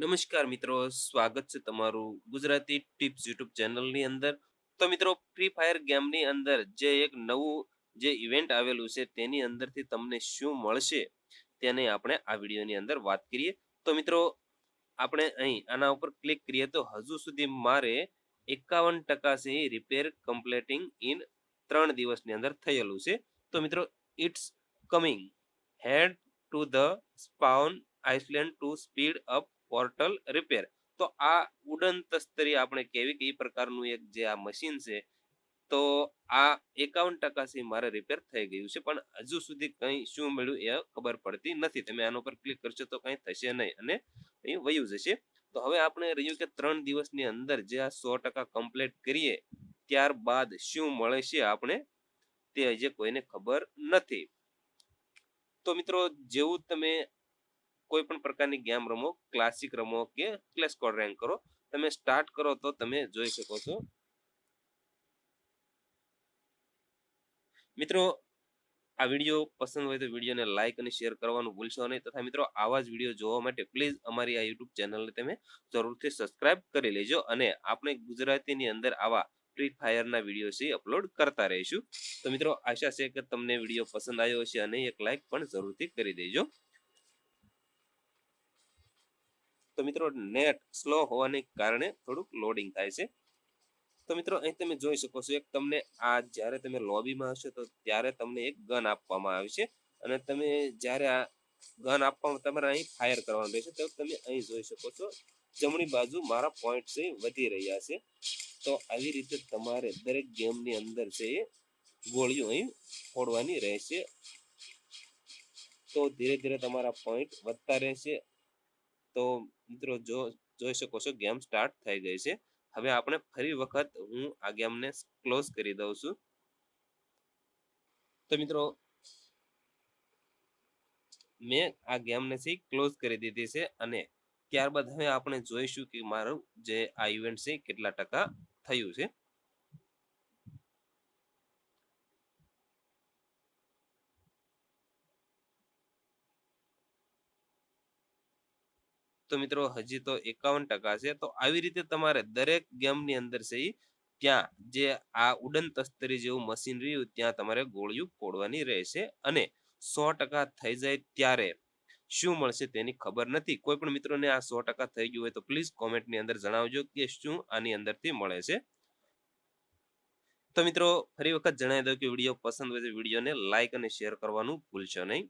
નમસ્કાર મિત્રો, સ્વાગત છે તમારું ગુજરાતી ટિપ્સ યુટ્યુબ ચેનલની અંદર. તો મિત્રો ફ્રી ફાયર ગેમની અંદર જે એક નવું જે ઇવેન્ટ આવેલું છે, તેની અંદરથી તમને શું મળશે તેને આપણે આ વિડીયોની અંદર વાત કરીએ. તો મિત્રો, આપણે અહીં આના ઉપર ક્લિક કરીએ તો હજુ સુધી મારે એકાવન ટકા છે રિપેર કમ્પ્લેટિંગ ઇન ત્રણ દિવસની અંદર થયેલું છે. તો મિત્રો it's coming head to the spawn island to speed up portal repair તો આ ઉડન તસ્તરી આપણે કેવી કઈ પ્રકારનું એક જે આ મશીન છે, તો આ એકાવન ટકાથી મારે રિપેર થઈ ગયું છે. પણ હજુ સુધી કંઈ શું મળ્યું એ ખબર પડતી નથી. તમે આના પર ક્લિક કરશો તો કંઈ થશે નહીં અને અહીં વયું જશે. તો હવે આપણે રહ્યું કે ત્રણ દિવસની અંદર જે આ સો ટકા કમ્પ્લીટ કરીએ, ત્યારબાદ શું મળે છે આપણે તે હજી કોઈને ખબર નથી. તો મિત્રો, જેવું તમે કોઈ પણ પ્રકારની ગેમ રમો, ક્લાસિક રમો કે ક્લેશ કોડ રેન્ક કરો. તમે સ્ટાર્ટ કરો તો તમે જોઈ શકો છો. મિત્રો, આ વીડિયો પસંદ હોય તો વિડીયોને લાઇક અને શેર કરવાનું ભૂલશો નહીં. તથા મિત્રો, આવા જ વીડિયો જોવા માટે પ્લીઝ અમારી આ યુટ્યુબ ચેનલને તમે જરૂરથી સબસ્ક્રાઇબ કરી લેજો અને આપણે ગુજરાતીની અંદર આવા ફ્રી ફાયરના વીડિયો છે અપલોડ કરતા રહીશું. તો મિત્રો, આશા છે કે તમને વીડિયો પસંદ આવ્યો હશે અને એક લાઇક પણ જરૂરથી કરી દેજો. તો મિત્રો નેટ સ્લો હોવાને કારણે થોડુંક લોડિંગ થાય છે. તો મિત્રો અહીં તમે જોઈ શકો છો, એક તમને આ જ્યારે તમે લોબીમાં હશો તો ત્યારે તમને એક ગન આપવામાં આવે છે. અને તમે જ્યારે આ ગન આપવામાં તમારે અહીં ફાયર કરવાનું રહેશે તો તમે અહીં જોઈ શકો છો, જમણી બાજુ મારા પોઈન્ટ છે વધી રહ્યા છે. તો આવી રીતે તમારે દરેક ગેમની અંદર છે એ ગોળીઓ અહીં ફોડવાની રહેશે. તો ધીરે ધીરે તમારા પોઈન્ટ વધતા રહેશે. તો મિત્રો જો, જોઈ શકો છો ગેમ સ્ટાર્ટ થઈ ગઈ છે. હવે આપણે ફરી વખત હું આ ગેમને ક્લોઝ કરી દઉં છું. તો મિત્રો, મેં આ ગેમને છે ક્લોઝ કરી દીધી છે અને ત્યારબાદ હવે આપણે જોઈશું કે મારું જે આ ઇવેન્ટ છે કેટલા ટકા થયું છે. તો મિત્રો હજી તો એકાવન ટકા છે. તો આવી રીતે તમારે દરેક ગેમની અંદર છે ત્યાં જે આ ઉડન તસ્તરી જેવું મશીન રહ્યું, ત્યાં તમારે ગોળીઓ ફોડવાની રહેશે અને સો ટકા થઈ જાય ત્યારે. શું મળશે તેની ખબર નથી. કોઈ પણ મિત્રોને આ સો ટકા થઈ ગયું હોય તો પ્લીઝ કોમેન્ટની અંદર જણાવજો કે શું આની અંદરથી મળે છે. તો મિત્રો, ફરી વખત જણાવી દઉં કે વીડિયો પસંદ હોય તો વિડીયોને લાઇક અને શેર કરવાનું ભૂલશો નહીં.